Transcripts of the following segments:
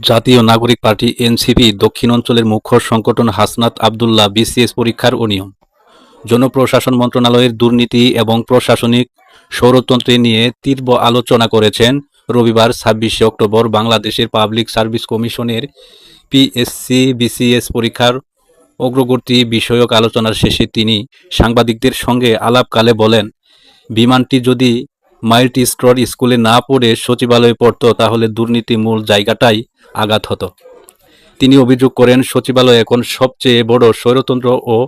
জাতীয় নাগরিক party NCP দক্ষিণ অঞ্চলের মুখ্য সংগঠন হাসনাত আবদুল্লাহ বিসিএস পরীক্ষার অনিয়ম। জনপ্রশাসন মন্ত্রণালয়ের দুর্নীতি এবং প্রশাসনিক সৌরতন্ত্রে নিয়ে তীব্র আলোচনা করেছেন রবিবার ছাব্বিশে অক্টোবর বাংলাদেশের পাবলিক সার্ভিস কমিশনের পিএসসি বিসিএস পরীক্ষার অগ্রগতি বিষয়ক আলোচনার শেষে তিনি সাংবাদিকদের সঙ্গে আলাপকালে বলেন, বিমানটি যদি মাল্টি স্টোর স্কুলে না পড়ে সচিবালয়ে পড়ত তাহলে দুর্নীতি মূল জায়গাটাই আঘাত হতো। তিনি অভিযোগ করেন, সচিবালয় এখন সবচেয়ে বড় স্বৈরতন্ত্র ও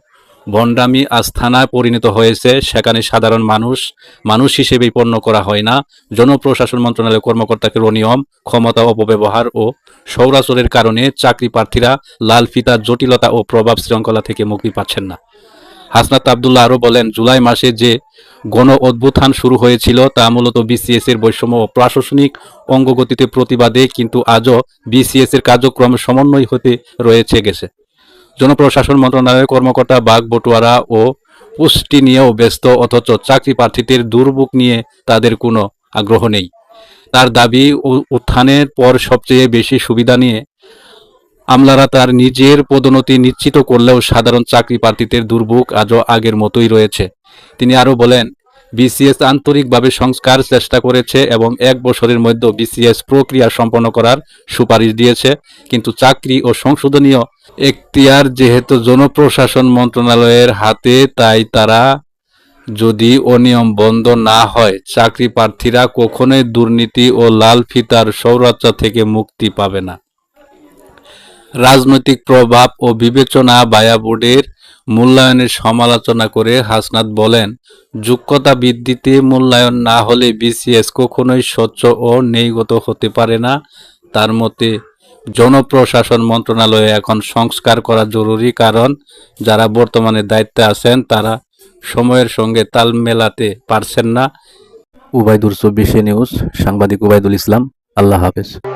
ভণ্ডামি আস্থানায় পরিণত হয়েছে। সেখানে সাধারণ মানুষ মানুষ হিসেবে পণ্য করা হয় না। জনপ্রশাসন মন্ত্রণালয়ের কর্মকর্তাকে অনিয়ম, ক্ষমতা অপব্যবহার ও সৌরাচরের কারণে চাকরি প্রার্থীরা লাল ফিতার জটিলতা ও প্রভাব শৃঙ্খলা থেকে মুক্তি পাচ্ছেন না। হাসনাত আবদুল্লাহ আরও বলেন, জুলাই মাসে যে গণ অভ্যুত্থান শুরু হয়েছিল তা মূলত বিসিএস এর বৈষম্য ও প্রশাসনিক অঙ্গগতিতে প্রতিবাদে, কিন্তু আজও বিসিএস এর কার্যক্রম সমন্বয় হতে রয়েছে গেছে। জনপ্রশাসন মন্ত্রণালয়ের কর্মকর্তা বাঘ বটুয়ারা ও পুষ্টি নিয়েও ব্যস্ত, অথচ চাকরি প্রার্থীদের দুর্ভোগ নিয়ে তাদের কোনো আগ্রহ নেই। তার দাবি উত্থানের পর সবচেয়ে বেশি সুবিধা নিয়ে আমলারা তার নিজের পদোন্নতি নিশ্চিত করলেও সাধারণ চাকরি প্রার্থীদের দুর্ভোগ আজও আগের মতোই রয়েছে। তিনি আরও বলেন, বিসিএস আন্তরিকভাবে সংস্কার চেষ্টা করেছে এবং এক বছরের মধ্যে বিসিএস প্রক্রিয়া সম্পন্ন করার সুপারিশ দিয়েছে, কিন্তু চাকরি ও সংশোধনীয় এখতিয়ার যেহেতু জনপ্রশাসন মন্ত্রণালয়ের হাতে, তাই তারা যদি অনিয়ম বন্ধ না হয়, চাকরি প্রার্থীরা কখনোই দুর্নীতি ও লাল ফিতার সৌরাচ্য থেকে মুক্তি পাবে না। রাজনৈতিক প্রভাব ও বিবেচনা বায়া বোর্ডের মূল্যায়নের সমালোচনা করে হাসনাত বলেন, যোগ্যতা বৃদ্ধিতে মূল্যায়ন না হলে বিসিএস কখনোই স্বচ্ছ ও নেইগত হতে পারে না। তার মতে, জনপ্রশাসন মন্ত্রণালয়ে এখন সংস্কার করা জরুরি কারণ যারা বর্তমানে দায়িত্বে আছেন তারা সময়ের সঙ্গে তাল মেলাতে পারছেন না। উবাইদুর চব্বিশে নিউজ, সাংবাদিক উবাইদুল ইসলাম, আল্লাহ হাফেজ।